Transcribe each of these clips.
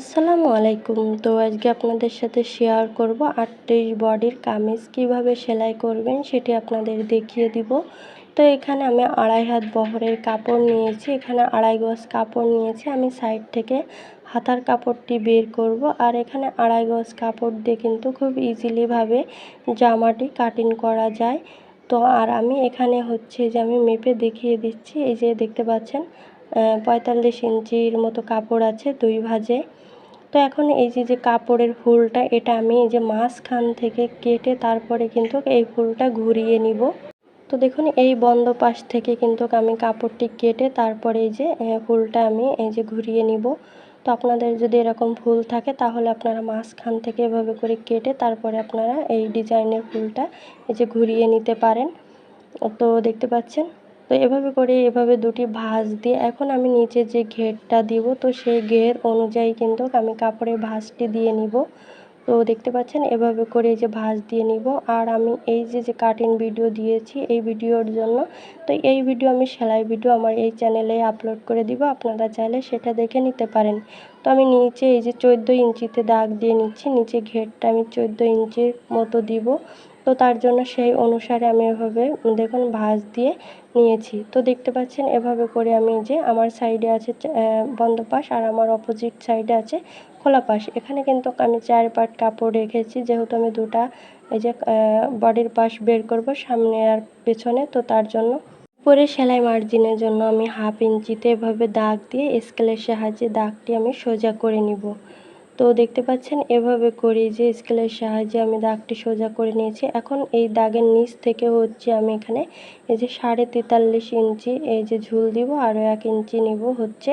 আসসালামু আলাইকুম। তো আজকে আপনাদের সাথে শেয়ার করব আটত্রিশ বডির কামিজ কীভাবে সেলাই করবেন সেটি আপনাদের দেখিয়ে দিব। তো এখানে আমি আড়াই হাত বহরের কাপড় নিয়েছি, এখানে আড়াই গজ কাপড় নিয়েছি। আমি সাইড থেকে হাতার কাপড়টি বের করব আর এখানে আড়াই গজ কাপড় দিয়ে কিন্তু খুব ইজিলিভাবে জামাটি কাটিং করা যায়। তো আর আমি এখানে হচ্ছে যে আমি মেপে দেখিয়ে দিচ্ছি, এই যে দেখতে পাচ্ছেন পঁয়তাল্লিশ ইঞ্চির মতো কাপড় আছে দুই ভাজে। তো এখন এই যে যে কাপড়ের ফুলটা, এটা আমি এই যে মাঝখান থেকে কেটে তারপরে কিন্তু এই ফুলটা ঘুরিয়ে নিব। তো দেখুন, এই বন্ধ পাশ থেকে কিন্তু আমি কাপড়টি কেটে তারপরে এই যে ফুলটা আমি এই যে ঘুরিয়ে নিব। তো আপনাদের যদি এরকম ফুল থাকে, তাহলে আপনারা মাঝখান থেকে এভাবে করে কেটে তারপরে আপনারা এই ডিজাইনের ফুলটা এই যে ঘুরিয়ে নিতে পারেন। তো দেখতে পাচ্ছেন তো এভাবে করে এভাবে দুটি ভাঁজ দিয়ে এখন আমি নিচে যে ঘেরটা দিব, তো সেই ঘের অনুযায়ী কিন্তু আমি কাপড়ের ভাঁজটি দিয়ে নিব। তো দেখতে পাচ্ছেন এভাবে করে এই যে ভাঁজ দিয়ে নিব। আর আমি এই যে যে কাটিং ভিডিও দিয়েছি এই ভিডিওর জন্য, তো এই ভিডিও আমি সেলাই ভিডিও আমার এই চ্যানেলে আপলোড করে দিব। আপনারা চাইলে সেটা দেখে নিতে পারেন। তো আমি নিচে এই যে চোদ্দ ইঞ্চিতে দাগ দিয়ে নিচ্ছি, নিচে ঘেরটা আমি চোদ্দ ইঞ্চির মতো দিব। তো তার জন্য সেই অনুসারে আমি এভাবে, দেখুন, ভাঁজ দিয়ে নিয়েছি। তো দেখতে পাচ্ছেন, এভাবে করে আমি যে আমার সাইডে আছে বন্ধ পাশ আর আমার অপোজিট সাইডে আছে খোলা পাশ এখানে কিন্তু আমি চার পাট কাপড় রেখেছি, যেহেতু আমি দুটা, এই যে বডির পাশ বের করব সামনে আর পেছনে, তো তার জন্য উপরে সেলাই মার্জিনের জন্য আমি হাফ ইঞ্চিতে এভাবে দাগ দিয়ে স্কেলের সাহায্যে দাগটি আমি সোজা করে নিব। তো দেখতে পাচ্ছেন, এভাবে করি যে স্কেলের সাহায্যে আমি দাগটি সোজা করে নিয়েছি। এখন এই দাগের নিচ থেকে হচ্ছে আমি এখানে এই যে সাড়ে তেতাল্লিশ ইঞ্চি এই যে ঝুল দিব আরও এক ইঞ্চি নিব হচ্ছে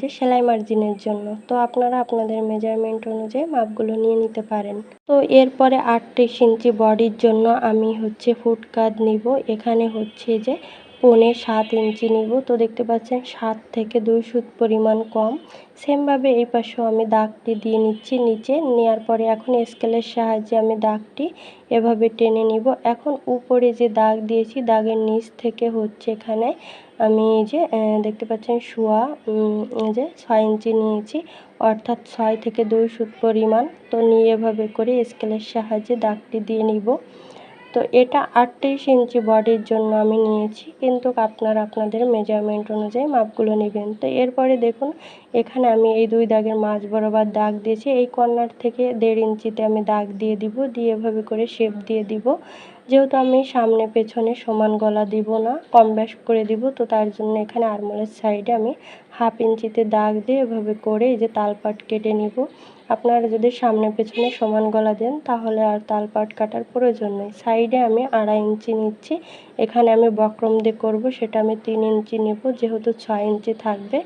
যে সেলাই মার্জিনের জন্য। তো আপনারা আপনাদের মেজারমেন্ট অনুযায়ী মাপগুলো নিয়ে নিতে পারেন। তো এরপরে আটত্রিশ ইঞ্চি বডির জন্য আমি হচ্ছে ফুটকাত নিব। এখানে হচ্ছে যে পৌনে সাত ইঞ্চি নিব। তো দেখতে পাচ্ছেন সাত থেকে দুই সুত পরিমাণ কম। সেমভাবে এই পাশেও আমি দাগটি দিয়ে নিচ্ছি নিচে। নেওয়ার পরে এখন স্কেলের সাহায্যে আমি দাগটি এভাবে টেনে নিব। এখন উপরে যে দাগ দিয়েছি, দাগের নিচ থেকে হচ্ছে এখানে আমি এই যে দেখতে পাচ্ছেন শোয়া যে ছয় ইঞ্চি নিয়েছি, অর্থাৎ ছয় থেকে দুই সুত পরিমাণ। তো নিয়ে এভাবে করে স্কেলের সাহায্যে দাগটি দিয়ে নিব। তো এটা আটত্রিশ ইঞ্চি বডির জন্য আমি নিয়েছি, কিন্তু আপনারা আপনাদের মেজারমেন্ট অনুযায়ী মাপগুলো নেবেন। তো এরপরে দেখুন, এখানে আমি এই দুই দাগের মাঝ বরাবর দাগ দিয়েছি, এই কর্নার থেকে দেড় ইঞ্চিতে আমি দাগ দিয়ে দিব, দিয়ে এভাবে করে শেপ দিয়ে দিব। যেহেতু আমি সামনে পেছনে সমান গলা দিব না, কম ব্যাস করে দিব, তো তার জন্য এখানে আরমোলের সাইডে আমি হাফ ইঞ্চিতে দাগ দিয়ে এভাবে করে এই যে তালপাট কেটে নিব। আপনারা যদি সামনে পেছনে সমান গলা দেন, তাহলে আর তালপাট কাটার প্রয়োজন নেই। সাইডে আমি আড়াই ইঞ্চি নিচ্ছি। এখানে আমি বক্রম দিয়ে করব, সেটা আমি তিন ইঞ্চি নেব, যেহেতু ছয় ইঞ্চি থাকবে।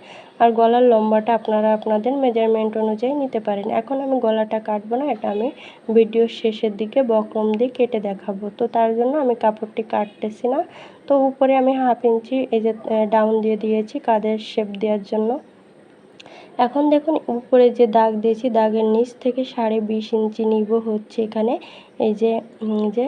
আর গলার লম্বাটা আপনারা আপনাদের মেজারমেন্ট অনুযায়ী নিতে পারেন। এখন আমি গলাটা কাটবো না, এটা আমি ভিডিওর শেষের দিকে বক্রম দিয়ে কেটে দেখাবো। তো তার জন্য আমি কাপড়টি কাটতেছি না। তো উপরে আমি হাফ ইঞ্চি এই যে ডাউন দিয়ে দিয়েছি কাদের শেপ দেওয়ার জন্য। এখন দেখুন উপরে যে দাগ দিয়েছি, দাগের নিচ থেকে সাড়ে বিশ ইঞ্চি নিব হচ্ছে এখানে। এই যে যে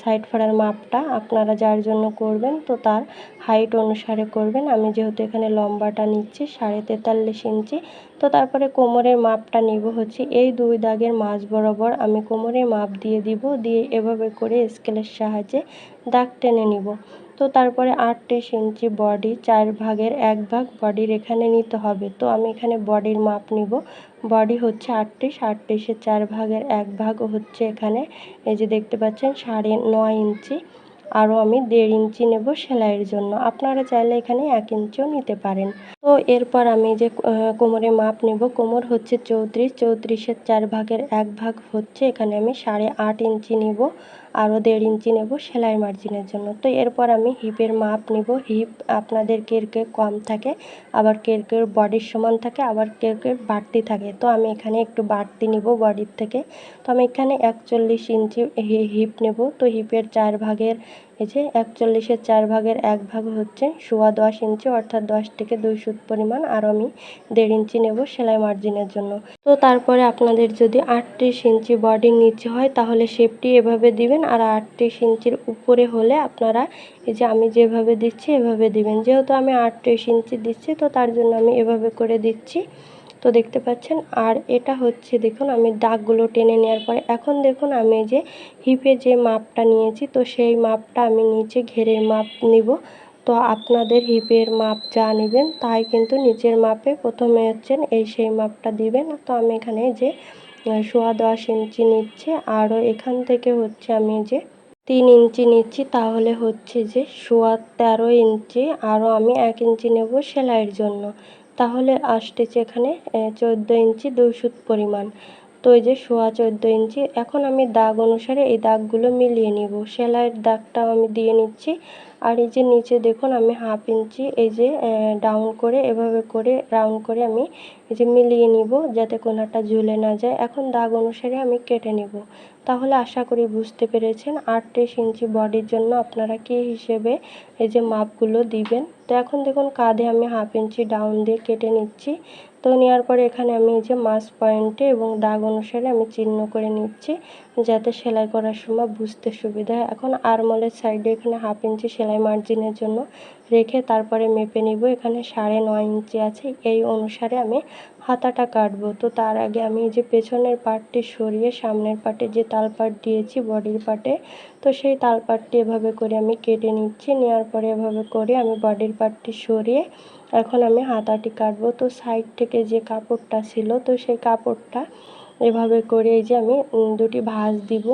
সাইড ফাড়ার মাপটা আপনারা যার জন্য করবেন তো তার হাইট অনুসারে করবেন। আমি যেহেতু এখানে লম্বাটা নিচ্ছি, সাড়ে তেতাল্লিশ ইঞ্চি, তো তারপরে কোমরের মাপটা নিব হচ্ছে। এই দুই দাগের মাঝ বরাবর আমি কোমরের মাপ দিয়ে দিব, দিয়ে এভাবে করে স্কেলের সাহায্যে দাগ টেনে নিব। তো তারপরে আটত্রিশ ইঞ্চি বডি, চার ভাগের এক ভাগ বডির এখানে নিতে হবে। তো আমি এখানে বডির মাপ নিব। বডি হচ্ছে আটত্রিশ আটত্রিশের চার ভাগের এক ভাগ হচ্ছে এখানে। এই যে দেখতে পাচ্ছেন, সাড়ে নয় ইঞ্চি। আরও আমি দেড় ইঞ্চি নেব সেলাইয়ের জন্য। আপনারা চাইলে এখানে এক ইঞ্চিও নিতে পারেন। তো এরপর আমি যে কোমরে মাপ নেব, কোমর হচ্ছে চৌত্রিশ, চৌত্রিশের চার ভাগের এক ভাগ হচ্ছে এখানে আমি সাড়ে আট ইঞ্চি নিব। আরও দেড় ইঞ্চি নেব সেলাই মার্জিনের জন্য। তো এরপর আমি হিপের মাপ নেব। হিপ আপনাদের কের কে কম থাকে, আবার কের কের বডির সমান থাকে, আবার কের কের বাড়তি থাকে। তো আমি এখানে একটু বাড়তি নিব বডির থেকে। তো আমি এখানে একচল্লিশ ইঞ্চি হিপ নেব। তো হিপের চার ভাগের এই যে একচল্লিশের চার ভাগের এক ভাগ হচ্ছে সোয়া দশ ইঞ্চি, অর্থাৎ দশ থেকে দুই সুত পরিমাণ, আর আমি দেড় ইঞ্চি নেব সেলাই মার্জিনের জন্য। তো তারপরে আপনাদের যদি আটত্রিশ ইঞ্চি বডির নিচে হয়, তাহলে শেপটি এভাবে দিবেন, আর আটত্রিশ ইঞ্চির উপরে হলে আপনারা এই যে আমি যেভাবে দিচ্ছি, এভাবে দিবেন। যেহেতু আমি আটত্রিশ ইঞ্চি দিচ্ছি, তো তার জন্য আমি এভাবে করে দিচ্ছি। তো দেখতে পাচ্ছেন, আর এটা হচ্ছে দেখুন আমি দাগগুলো টেনে নেওয়ার পরে। এখন দেখুন আমি যে হিপে যে মাপটা নিয়েছি, তো সেই মাপটা আমি নিচে ঘেরের মাপ নিব। তো আপনাদের হিপের মাপ যা নেবেন তাই কিন্তু নিচের মাপে প্রথমে হচ্ছেন এই সেই মাপটা দিবেন। তো আমি এখানে যে সোয়া দশ ইঞ্চি নিচ্ছি, আরও এখান থেকে হচ্ছে আমি যে তিন ইঞ্চি নিচ্ছি, তাহলে হচ্ছে যে সোয়া তেরো ইঞ্চি, আরও আমি এক ইঞ্চি নেব সেলাইয়ের জন্য। তাহলে আসতেছে এখানে চোদ্দ ইঞ্চি দুই সুত পরিমাণ। তো এই যে সোয়া চোদ্দ ইঞ্চি, এখন আমি দাগ অনুসারে এই দাগগুলো মিলিয়ে নিব। সেলাইয়ের দাগটাও আমি দিয়ে নিচ্ছি। আর এই যে নিচে দেখুন, আমি হাফ ইঞ্চি এই যে ডাউন করে, এভাবে করে, রাউন্ড করে আমি এই যে মিলিয়ে নিব, যাতে কোনাটা ঝুলে না যায়। এখন দাগ অনুসারে আমি কেটে নিব। তাহলে আশা করি বুঝতে পেরেছেন। আটত্রিশ ইঞ্চি বডির জন্য আপনারা কী হিসেবে এই যে মাপগুলো দিবেন? তো এখন দেখুন, কাঁধে আমি হাফ ইঞ্চি ডাউন দিয়ে কেটে নিচ্ছি। তো নেওয়ার পরে এখানে আমি এই যে মাস পয়েন্টে এবং দাগ অনুসারে আমি চিহ্ন করে নিচ্ছি। যাতে সেলাই করার সময় বুঝতে সুবিধা হয়। এখন আরমলের সাইডে এখানে হাফ ইঞ্চি সেলাই মার্জিনের জন্য রেখে তারপরে মেপে নিব। এখানে সাড়ে নয় ইঞ্চি আছে। এই অনুসারে আমি হাতাটা কাটবো। তো তার আগে আমি যে পেছনের পার্টটি সরিয়ে সামনের পার্টে যে তাল পাট দিয়েছি বডির পার্টে তো সেই তাল পাটটি এভাবে করে আমি কেটে নিচ্ছি। নেওয়ার পরে এভাবে করে আমি বডির পার্টটি সরিয়ে এখন আমি হাতাটি কাটবো। তো সাইড থেকে যে কাপড়টা ছিল, তো সেই কাপড়টা এভাবে করে এই যে আমি দুটি ভাঁজ দিব।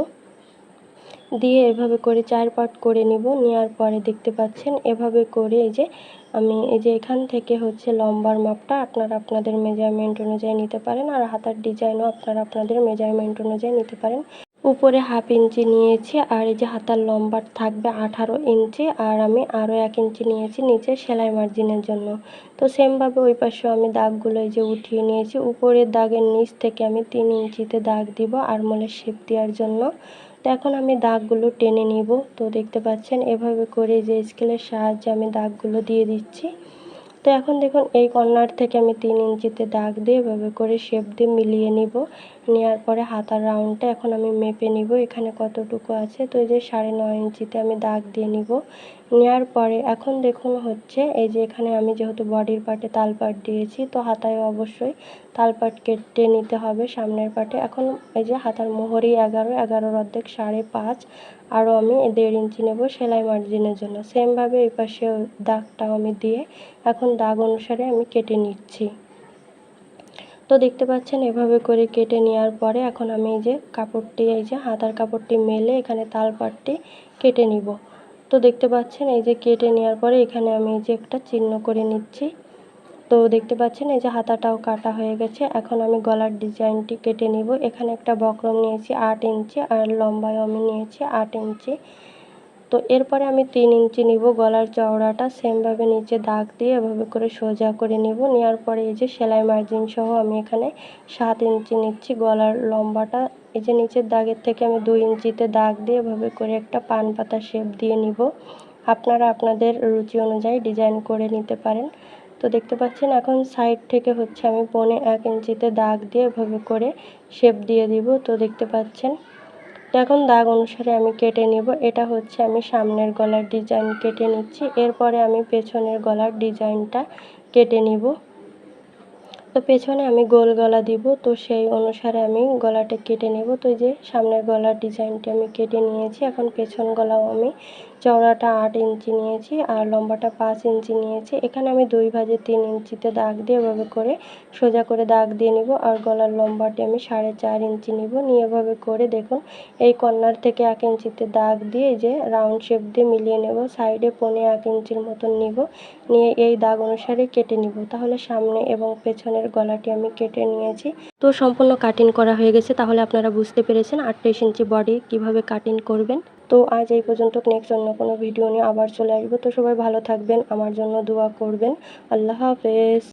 দিয়ে এভাবে করে চার পাট করে নিব। নেওয়ার পরে দেখতে পাচ্ছেন, এভাবে করে এই যে আমি, এই যে এখান থেকে হচ্ছে লম্বার মাপটা আপনারা আপনাদের মেজারমেন্ট অনুযায়ী নিতে পারেন। আর হাতার ডিজাইনও আপনারা আপনাদের মেজারমেন্ট অনুযায়ী নিতে পারেন। উপরে হাফ ইঞ্চি নিয়েছি আর এই যে হাতার লম্বা থাকবে আঠারো ইঞ্চি আর আমি আরও এক ইঞ্চি নিয়েছি নিচে সেলাই মার্জিনের জন্য। তো সেমভাবে ওই পাশেও আমি দাগগুলো এই যে উঠিয়ে নিয়েছি। উপরের দাগের নিচ থেকে আমি তিন ইঞ্চিতে দাগ দিব আর মলে শেপ দেওয়ার জন্য। তো এখন আমি দাগগুলো টেনে নিব। তো দেখতে পাচ্ছেন এভাবে করে যে স্কেলের সাহায্যে আমি দাগগুলো দিয়ে দিচ্ছি। তো এখন দেখুন, এই কর্নার থেকে আমি তিন ইঞ্চিতে দাগ দিয়ে এভাবে করে শেপ দিয়ে মিলিয়ে নিব। নেওয়ার পরে হাতার রাউন্ডটা এখন আমি মেপে নিব, এখানে কতটুকু আছে? তো এই যে সাড়ে নয় ইঞ্চিতে আমি দাগ দিয়ে নিব। নেওয়ার পরে এখন দেখুন হচ্ছে, এই যে এখানে আমি যেহেতু বডির পার্টে তালপাট দিয়েছি, তো হাতায় অবশ্যই তাল তালপাট কেটে নিতে হবে সামনের পাটে এখন এই যে হাতার মোহরি এগারো, এগারোর অর্ধেক সাড়ে পাঁচ, আরও আমি দেড় ইঞ্চি নেব সেলাই মার্জিনের জন্য। সেমভাবে এই পাশে দাগটাও আমি দিয়ে এখন দাগ অনুসারে আমি কেটে নিচ্ছি। তো দেখতে পাচ্ছেন এভাবে করে কেটে নেওয়ার পরে এখন আমি এই যে কাপড়টি, এই যে হাতার কাপড়টি মেলে এখানে তাল তালপাটটি কেটে নিব। তো দেখতে পাচ্ছেন এই যে কেটে নেওয়ার পরে এখানে আমি এই যে একটা চিহ্ন করে নিচ্ছি। তো দেখতে পাচ্ছেন এই যে হাতাটাও কাটা হয়ে গেছে। এখন আমি গলার ডিজাইনটি কেটে নিব। এখানে একটা বক্রম নিয়েছি, আট ইঞ্চি, আর লম্বায় আমি নিয়েছি আট ইঞ্চি। তো এরপরে আমি তিন ইঞ্চি নিব, গলার চওড়াটা সেমভাবে নিচে দাগ দিয়ে এভাবে করে সোজা করে নিব। নেওয়ার পরে এই যে সেলাই মার্জিন সহ আমি এখানে সাত ইঞ্চি নিচ্ছি। গলার লম্বাটা এই যে নিচের দাগের থেকে আমি দুই ইঞ্চিতে দাগ দিয়ে এভাবে করে একটা পান পাতা শেপ দিয়ে নিব। আপনারা আপনাদের রুচি অনুযায়ী ডিজাইন করে নিতে পারেন। তো দেখতে পাচ্ছেন এখন সাইড থেকে হচ্ছে আমি পনে এক ইঞ্চিতে দাগ দিয়ে এভাবে করে শেপ দিয়ে দিব। তো দেখতে পাচ্ছেন এখন দাগ অনুসারে আমি কেটে নেব। এটা হচ্ছে আমি সামনের গলার ডিজাইন কেটে নিচ্ছি। এরপরে আমি পেছনের গলার ডিজাইনটা কেটে নিব। তো পেছনে আমি গোল গলা দিব। তো সেই অনুসারে আমি গলাটা কেটে নেব। তো যে সামনের গলার ডিজাইনটি আমি কেটে নিয়েছি। এখন পেছন গলাও আমি চওড়াটা আট ইঞ্চি নিয়েছি আর লম্বাটা পাঁচ ইঞ্চি নিয়েছি। এখানে আমি দুই ভাজে তিন ইঞ্চিতে দাগ দিয়ে এভাবে করে সোজা করে দাগ দিয়ে নিব আর গলার লম্বাটি আমি সাড়ে চার ইঞ্চি নিব। নিয়ে এভাবে করে দেখুন, এই কর্নার থেকে এক ইঞ্চিতে দাগ দিয়ে যে রাউন্ড শেপ দিয়ে মিলিয়ে নেব, সাইডে পনে এক ইঞ্চির মতন নিব। নিয়ে এই দাগ অনুসারে কেটে নিব। তাহলে সামনে এবং পেছনের গলাটি আমি কেটে নিয়েছি। তো সম্পূর্ণ কাটিং করা হয়ে গেছে, তাহলে আপনারা বুঝতে পেরেছেন আটত্রিশ ইঞ্চি বডি কীভাবে কাটিং করবেন। তো আজ এই পর্যন্ত নেক্সট অন্য কোনো ভিডিও নিয়ে আবার চলে আসব। তো সবাই ভালো থাকবেন, আমার জন্য দোয়া করবেন। আল্লাহ হাফেজ।